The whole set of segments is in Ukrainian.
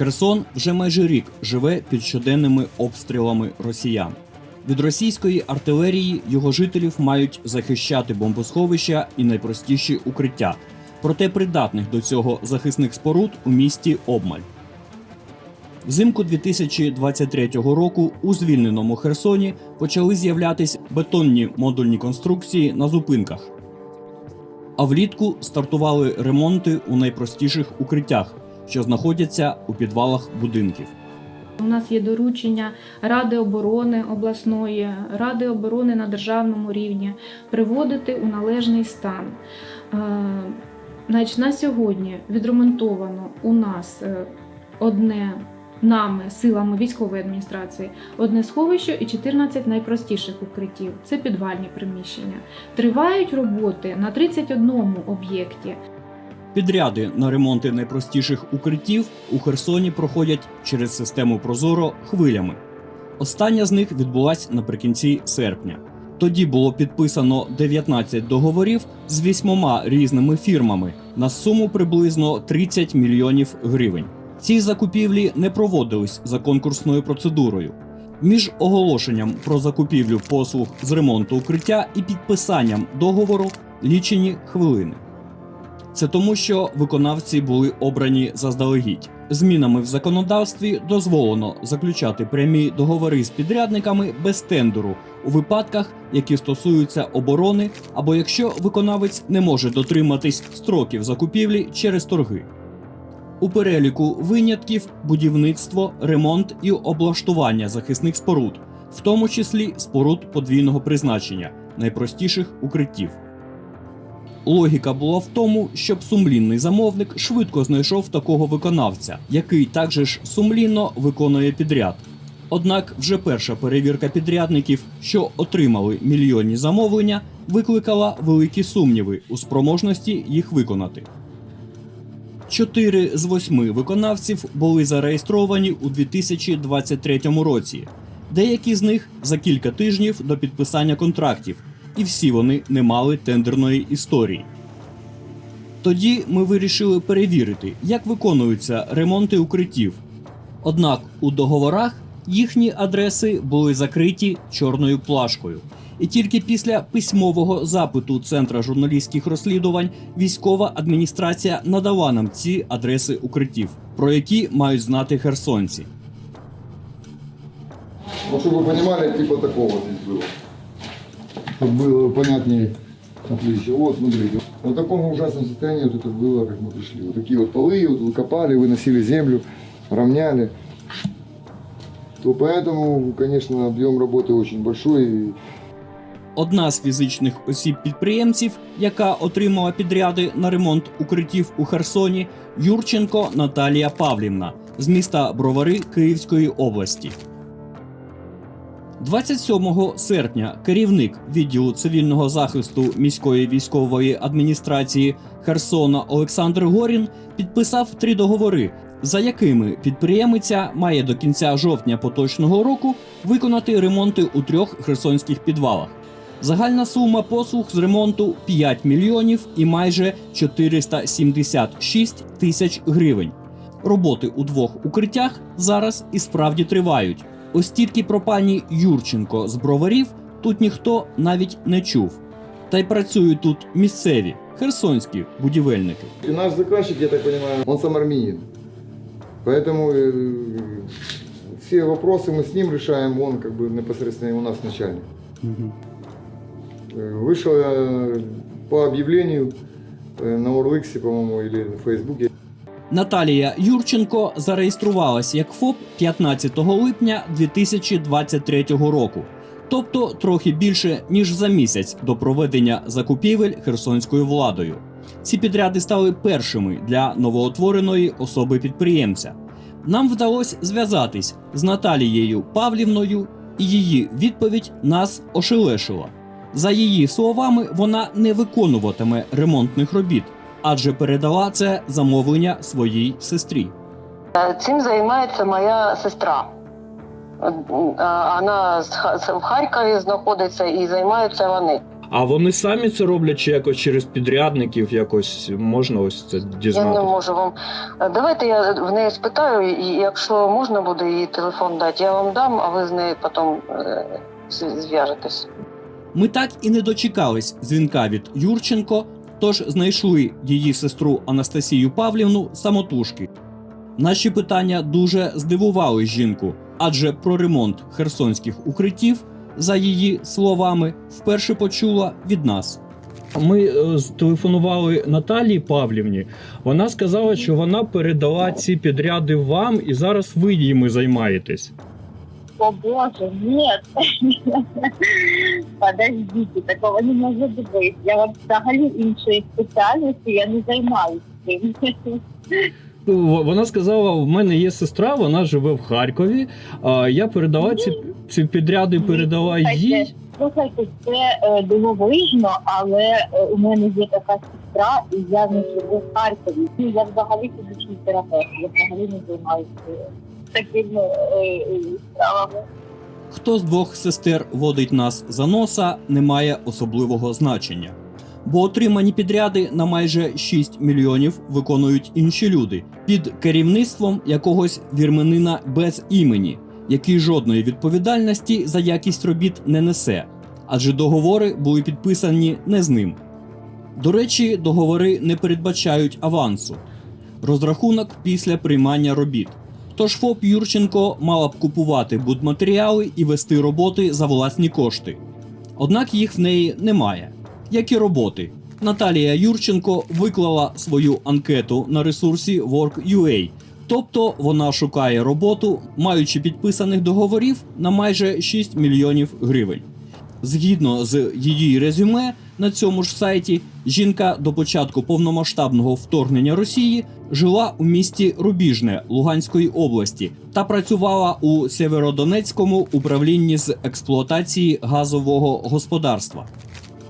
Херсон вже майже рік живе під щоденними обстрілами росіян. Від російської артилерії його жителів мають захищати бомбосховища і найпростіші укриття. Проте придатних до цього захисних споруд у місті обмаль. Взимку 2023 року у звільненому Херсоні почали з'являтись бетонні модульні конструкції на зупинках. А влітку стартували ремонти у найпростіших укриттях, що знаходяться у підвалах будинків. У нас є доручення Ради оборони обласної, Ради оборони на державному рівні приводити у належний стан. Е, Значить, на сьогодні відремонтовано у нас е, одне нами, силами військової адміністрації, одне сховище і 14 найпростіших укриттів. Це підвальні приміщення. Тривають роботи на 31 об'єкті. Підряди на ремонти найпростіших укриттів у Херсоні проходять через систему Прозоро хвилями. Остання з них відбулась наприкінці серпня. Тоді було підписано 19 договорів з вісьмома різними фірмами на суму приблизно 30 мільйонів гривень. Ці закупівлі не проводились за конкурсною процедурою. Між оголошенням про закупівлю послуг з ремонту укриття і підписанням договору лічені хвилини. Це тому, що виконавці були обрані заздалегідь. Змінами в законодавстві дозволено заключати прямі договори з підрядниками без тендеру у випадках, які стосуються оборони, або якщо виконавець не може дотриматись строків закупівлі через торги. У переліку винятків будівництво, ремонт і облаштування захисних споруд, в тому числі споруд подвійного призначення, найпростіших укриттів. Логіка була в тому, щоб сумлінний замовник швидко знайшов такого виконавця, який також ж сумлінно виконує підряд. Однак вже перша перевірка підрядників, що отримали мільйонні замовлення, викликала великі сумніви у спроможності їх виконати. Чотири з восьми виконавців були зареєстровані у 2023 році. Деякі з них за кілька тижнів до підписання контрактів, і всі вони не мали тендерної історії. Тоді ми вирішили перевірити, як виконуються ремонти укриттів. Однак у договорах їхні адреси були закриті чорною плашкою. І тільки після письмового запиту Центра журналістських розслідувань військова адміністрація надала нам ці адреси укриттів, про які мають знати херсонці. Ну, чтобы вы понимали, типа такого здесь было. Чтобы было понятнее отличие. Вот, смотрите. Вот в таком ужасном состоянии вот это было, как мы пришли. Вот такие вот полы, вот выкопали, выносили землю, равняли. То поэтому, конечно, объем работы очень большой. И Одна з фізичних осіб підприємців, яка отримала підряди на ремонт укриттів у Херсоні, Юрченко Наталія Павлівна з міста Бровари Київської області. 27 серпня керівник відділу цивільного захисту міської військової адміністрації Херсона Олександр Горін підписав три договори, за якими підприємиця має до кінця жовтня поточного року виконати ремонти у трьох херсонських підвалах. Загальна сума послуг з ремонту 5 мільйонів і майже 476 тисяч гривень. Роботи у двох укриттях зараз і справді тривають. Ось тільки про пані Юрченко з броварів тут ніхто навіть не чув. Та й працюють тут місцеві херсонські будівельники. И наш заказчик, я так понимаю, он сам армянин. Поэтому э, все вопросы мы с ним решаем, он как бы непосредственно у нас начальник. Э, Вышел я по объявлению э, на Урлыксе, по-моему, или в Фейсбуке. Наталія Юрченко зареєструвалась як ФОП 15 липня 2023 року, тобто трохи більше ніж за місяць до проведення закупівель херсонською владою. Ці підряди стали першими для новоутвореної особи підприємця. Нам вдалося зв'язатись з Наталією Павлівною, і її відповідь нас ошелешила. За її словами, вона не виконуватиме ремонтних робіт, адже передала це замовлення своїй сестрі. Цим займається моя сестра. Е, Вона з Ха- в Харкові знаходиться і займаються вони. А вони самі це роблять чи якось через підрядників, якось можна ось це Я не можу вам. Е, Давайте я в неї спитаю, і якщо можна буде її телефон дати, я вам дам, а ви з нею потім е, зв'яжетесь. Ми так і не дочекались дзвінка від Юрченко, тож знайшли її сестру Анастасію Павлівну самотужки. Наші питання дуже здивували жінку, адже про ремонт херсонських укриттів, за її словами, вперше почула від нас. Ми е, телефонували Наталії Павлівні. Вона сказала, що вона передала ці підряди вам, і зараз ви їми займаєтесь. О боже, нет. Подождите, такого не може бути. Я от взагалі іншої спеціальності, я не займаюся цим. Ну, Вона сказала: в мене є сестра, вона живе в Харкові. А я передала ці, ці підряди, передала їй. Слухайте, це е, дивовижно, але е, у мене є така сестра, і я не живу в Харкові. Ну, Я взагалі фізичний терапевт, я взагалі не займаюся такими е, е, справами. Хто з двох сестер водить нас за носа, не має особливого значення. Бо отримані підряди на майже 6 мільйонів виконують інші люди під керівництвом якогось вірменина без імені, який жодної відповідальності за якість робіт не несе, адже договори були підписані не з ним. До речі, договори не передбачають авансу. Розрахунок після приймання робіт. Тож ФОП Юрченко мала б купувати будматеріали і вести роботи за власні кошти. Однак їх в неї немає. Як і роботи. Наталія Юрченко виклала свою анкету на ресурсі Work.ua, тобто вона шукає роботу, маючи підписаних договорів на майже 6 мільйонів гривень. Згідно з її резюме на цьому ж сайті, жінка до початку повномасштабного вторгнення Росії жила у місті Рубіжне Луганської області та працювала у Сєвєродонецькому управлінні з експлуатації газового господарства.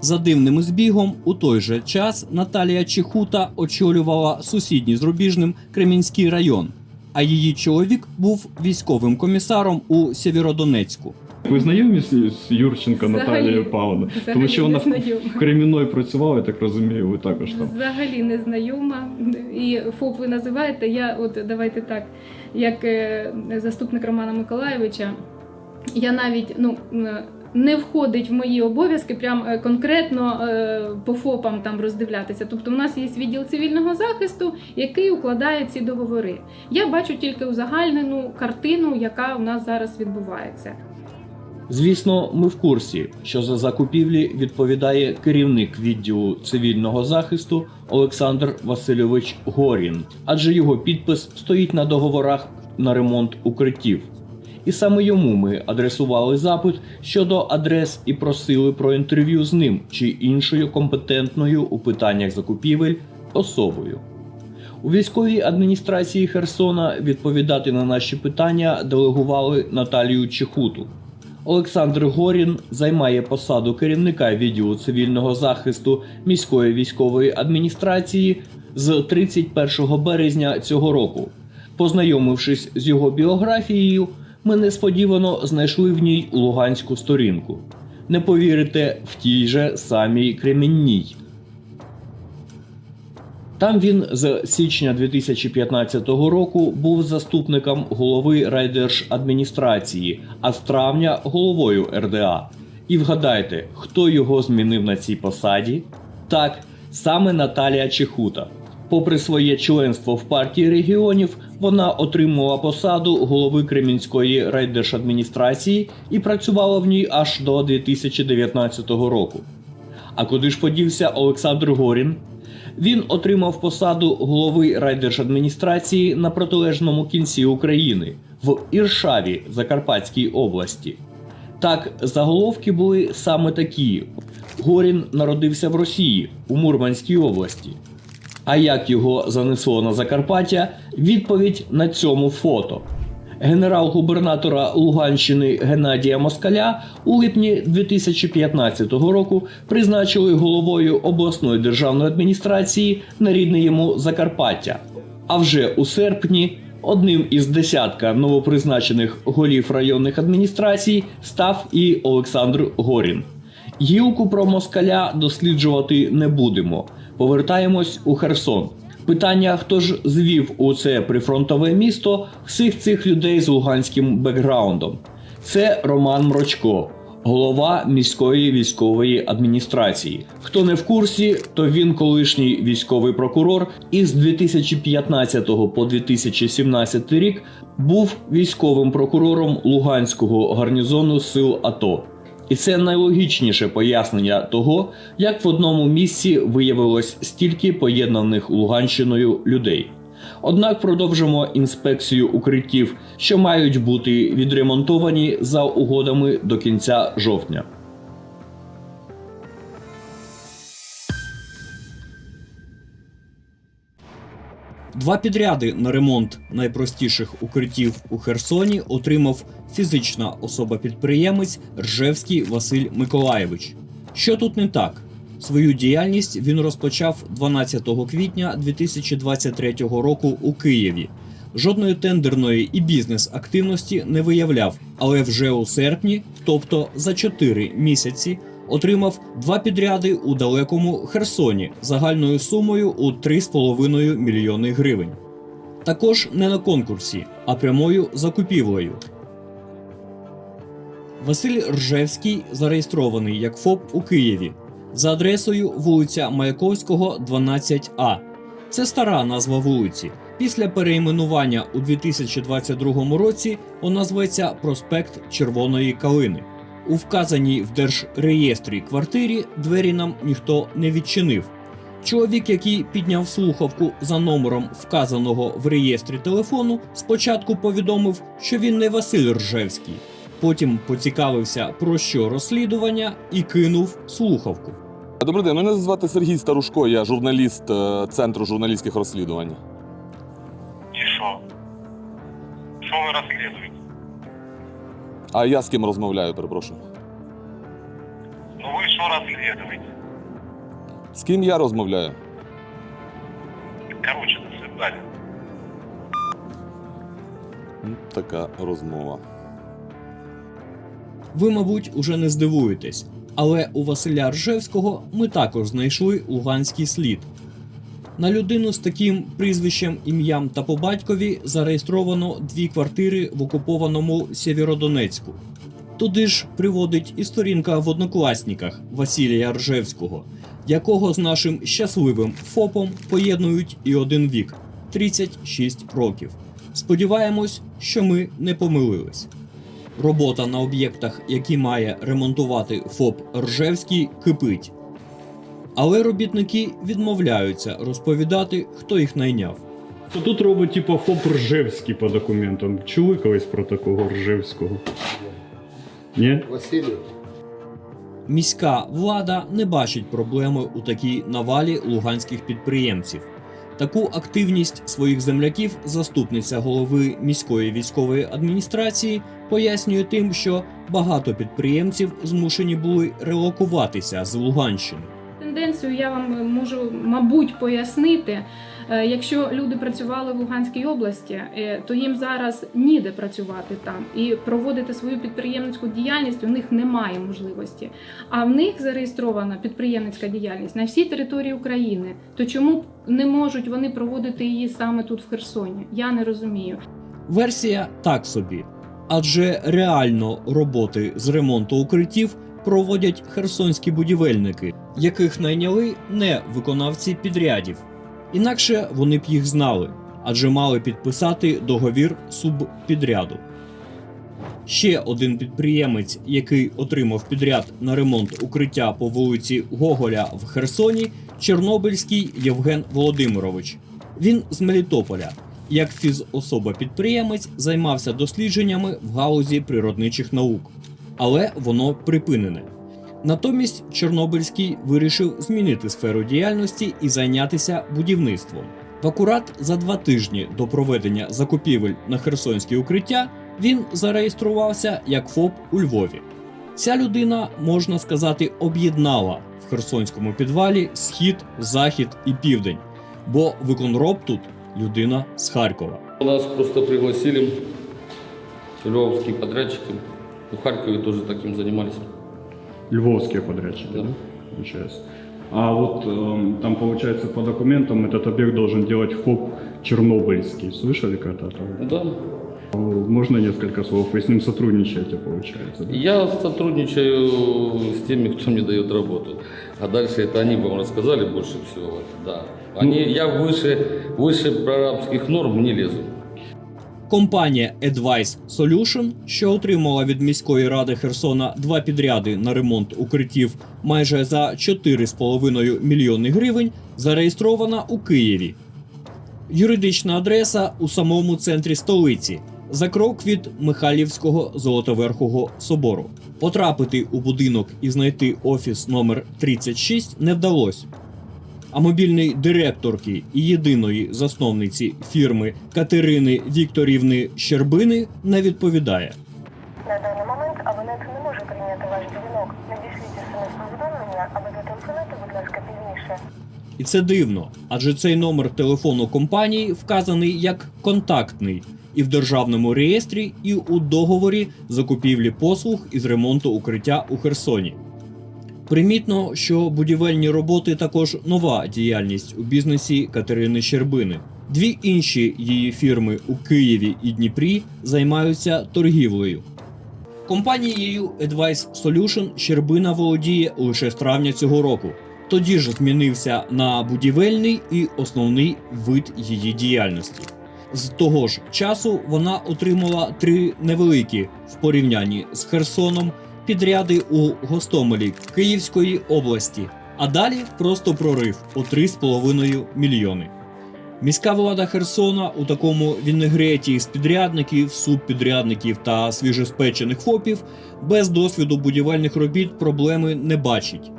За дивним збігом, у той же час Наталія Чехута очолювала сусідній з Рубіжним Кремінський район, а її чоловік був військовим комісаром у Сєвєродонецьку. Ви знайомі з, з Юрченко Взагалі- Наталією Павловною? Тому що вона в, знайома. в працювала, я так розумію, ви також там. Взагалі не знайома. І ФОП ви називаєте. Я, от давайте так, як е, заступник Романа Миколаєвича, я навіть ну. Не входить в мої обов'язки прям е, конкретно е, по ФОПам там роздивлятися. Тобто, у нас є відділ цивільного захисту, який укладає ці договори. Я бачу тільки узагальнену картину, яка у нас зараз відбувається. Звісно, ми в курсі, що за закупівлі відповідає керівник відділу цивільного захисту Олександр Васильович Горін, адже його підпис стоїть на договорах на ремонт укриттів. І саме йому ми адресували запит щодо адрес і просили про інтерв'ю з ним чи іншою компетентною у питаннях закупівель особою. У військовій адміністрації Херсона відповідати на наші питання делегували Наталію Чехуту. Олександр Горін займає посаду керівника відділу цивільного захисту міської військової адміністрації з 31 березня цього року. Познайомившись з його біографією, ми несподівано знайшли в ній луганську сторінку. Не повірите, в тій же самій Кремінній. Там він з січня 2015 року був заступником голови райдержадміністрації, а з травня головою РДА. І вгадайте, хто його змінив на цій посаді? Так, саме Наталія Чехута. Попри своє членство в партії регіонів, вона отримала посаду голови Кремінської райдержадміністрації і працювала в ній аж до 2019 року. А куди ж подівся Олександр Горін? Він отримав посаду голови райдержадміністрації на протилежному кінці України в Іршаві Закарпатській області. Так, заголовки були саме такі: Горін народився в Росії у Мурманській області. А як його занесло на Закарпаття? Відповідь на цьому фото. Генерал-губернатора Луганщини Геннадія Москаля у липні 2015 року призначили головою обласної державної адміністрації на рідне йому Закарпаття. А вже у серпні одним із десятка новопризначених голів районних адміністрацій став і Олександр Горін. Гілку про москаля досліджувати не будемо. Повертаємось у Херсон. Питання, хто ж звів у це прифронтове місто всіх цих людей з луганським бекграундом? Це Роман Мрочко, голова міської військової адміністрації. Хто не в курсі, то він колишній військовий прокурор і з 2015 по 2017 рік був військовим прокурором Луганського гарнізону сил АТО. І це найлогічніше пояснення того, як в одному місці виявилось стільки поєднаних Луганщиною людей. Однак продовжимо інспекцію укриттів, що мають бути відремонтовані за угодами до кінця жовтня. Два підряди на ремонт найпростіших укриттів у Херсоні отримав фізична особа-підприємець Ржевський Василь Миколаєвич. Що тут не так? Свою діяльність він розпочав 12 квітня 2023 року у Києві. Жодної тендерної і бізнес-активності не виявляв, але вже у серпні, тобто за 4 місяці, отримав два підряди у далекому Херсоні загальною сумою у 3,5 мільйони гривень. Також не на конкурсі, а прямою закупівлею. Василь Ржевський зареєстрований як ФОП у Києві за адресою вулиця Маяковського, 12А. Це стара назва вулиці. Після перейменування у 2022 році вона зветься Проспект Червоної Калини. У вказаній в держреєстрі квартирі двері нам ніхто не відчинив. Чоловік, який підняв слухавку за номером вказаного в реєстрі телефону, спочатку повідомив, що він не Василь Ржевський. Потім поцікавився про що розслідування і кинув слухавку. Добрий день, мене звати Сергій Старушко, я журналіст е, Центру журналістських розслідувань. І що? Що ви розслідуєте? А я з ким розмовляю, перепрошую. Ну ви що розслідуєте? З ким я розмовляю? Короче, до свидания. М, Така розмова. Ви, мабуть, уже не здивуєтесь, але у Василя Ржевського ми також знайшли луганський слід. На людину з таким прізвищем, ім'ям та по батькові зареєстровано дві квартири в окупованому Сєвєродонецьку. Туди ж приводить і сторінка в однокласниках Василія Ржевського, якого з нашим щасливим ФОПом поєднують і один вік 36 років. Сподіваємось, що ми не помилились. Робота на об'єктах, які має ремонтувати ФОП Ржевський, кипить. Але робітники відмовляються розповідати, хто їх найняв. То тут робить типу ФОП Ржевський по документам. Чули колись про такого Ржевського? Ні? Василий. Міська влада не бачить проблеми у такій навалі луганських підприємців. Таку активність своїх земляків заступниця голови міської військової адміністрації пояснює тим, що багато підприємців змушені були релокуватися з Луганщини. Тенденцію я вам можу, мабуть, пояснити. Е, Якщо люди працювали в Луганській області, е, то їм зараз ніде працювати там і проводити свою підприємницьку діяльність у них немає можливості. А в них зареєстрована підприємницька діяльність на всій території України. То чому не можуть вони проводити її саме тут в Херсоні? Я не розумію. Версія так собі, адже реально роботи з ремонту укриттів проводять херсонські будівельники, яких найняли не виконавці підрядів. Інакше вони б їх знали, адже мали підписати договір субпідряду. Ще один підприємець, який отримав підряд на ремонт укриття по вулиці Гоголя в Херсоні, Чорнобильський Євген Володимирович. Він з Мелітополя. Як фізособа-підприємець займався дослідженнями в галузі природничих наук, але воно припинене. Натомість Чорнобильський вирішив змінити сферу діяльності і зайнятися будівництвом. В акурат за два тижні до проведення закупівель на херсонські укриття він зареєструвався як ФОП у Львові. Ця людина, можна сказати, об'єднала в херсонському підвалі схід, захід і південь, бо виконроб тут людина з Харкова. Нас просто пригласили львовские подрядчики. В Харькове тоже таким занимались. Львовские подрядчики, да? Да. Получается. А вот эм, там, получается, по документам этот объект должен делать ФОП Чернобыльский. Слышали когда-то? Да. Можно несколько слов? Вы с ним сотрудничаете, получается, да? Я сотрудничаю с теми, кто мне дает работу. А дальше это они вам рассказали больше всего. Вот, Да. Они, я выше, выше прорабских норм не лезу. Компанія Advice Solution, що отримала від міської ради Херсона два підряди на ремонт укриттів майже за 4,5 мільйони гривень, зареєстрована у Києві. Юридична адреса у самому центрі столиці, за крок від Михайлівського Золотоверхого собору. Потрапити у будинок і знайти офіс номер 36 не вдалося. А мобільний директорки і єдиної засновниці фірми Катерини Вікторівни Щербини не відповідає. На даний момент абонент не може прийняти ваш дзвінок. Надішліть смс-повідомлення або зателефонуйте, будь ласка, пізніше. І це дивно, адже цей номер телефону компанії вказаний як контактний і в державному реєстрі, і у договорі закупівлі послуг із ремонту укриття у Херсоні. Примітно, що будівельні роботи також нова діяльність у бізнесі Катерини Щербини. Дві інші її фірми у Києві і Дніпрі займаються торгівлею. Компанією Advice Solution Щербина володіє лише з травня цього року. Тоді ж змінився на будівельний і основний вид її діяльності. З того ж часу вона отримала три невеликі в порівнянні з Херсоном підряди у Гостомелі Київської області, а далі просто прорив у 3,5 мільйони. Міська влада Херсона у такому вінегреті з підрядників, субпідрядників та свіжоспечених ФОПів без досвіду будівельних робіт проблеми не бачить.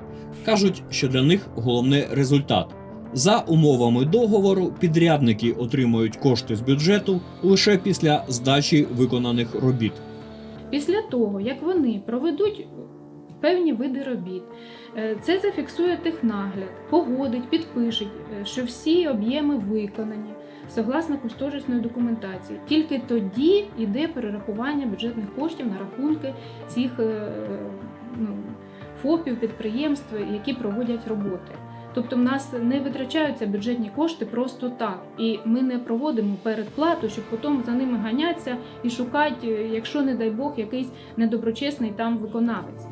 Кажуть, що для них головне результат. За умовами договору підрядники отримують кошти з бюджету лише після здачі виконаних робіт. Після того, як вони проведуть певні види робіт, е, це зафіксує технагляд, погодить, підпишуть, е, що всі об'єми виконані согласно кошторисної документації. Тільки тоді йде перерахування бюджетних коштів на рахунки цих е, ну, ФОПів, підприємств, які проводять роботи. Тобто в нас не витрачаються бюджетні кошти просто так, і ми не проводимо передплату, щоб потім за ними ганятися і шукати, е, якщо не дай Бог, якийсь недоброчесний там виконавець.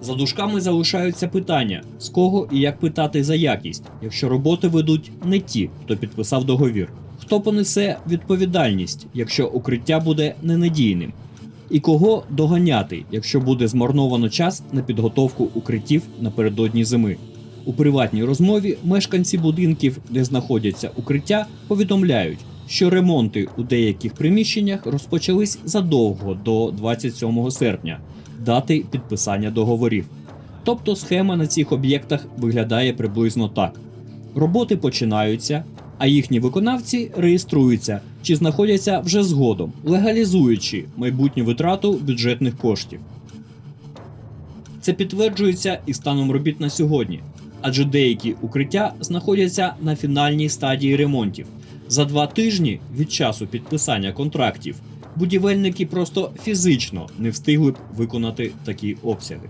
За дужками залишаються питання: з кого і як питати за якість, якщо роботи ведуть не ті, хто підписав договір. Хто понесе відповідальність, якщо укриття буде ненадійним? І кого доганяти, якщо буде змарновано час на підготовку укриттів напередодні зими? У приватній розмові мешканці будинків, де знаходяться укриття, повідомляють, що ремонти у деяких приміщеннях розпочались задовго до 27 серпня, дати підписання договорів. Тобто схема на цих об'єктах виглядає приблизно так: роботи починаються, а їхні виконавці реєструються чи знаходяться вже згодом, легалізуючи майбутню витрату бюджетних коштів. Це підтверджується і станом робіт на сьогодні, адже деякі укриття знаходяться на фінальній стадії ремонтів. За два тижні від часу підписання контрактів будівельники просто фізично не встигли б виконати такі обсяги.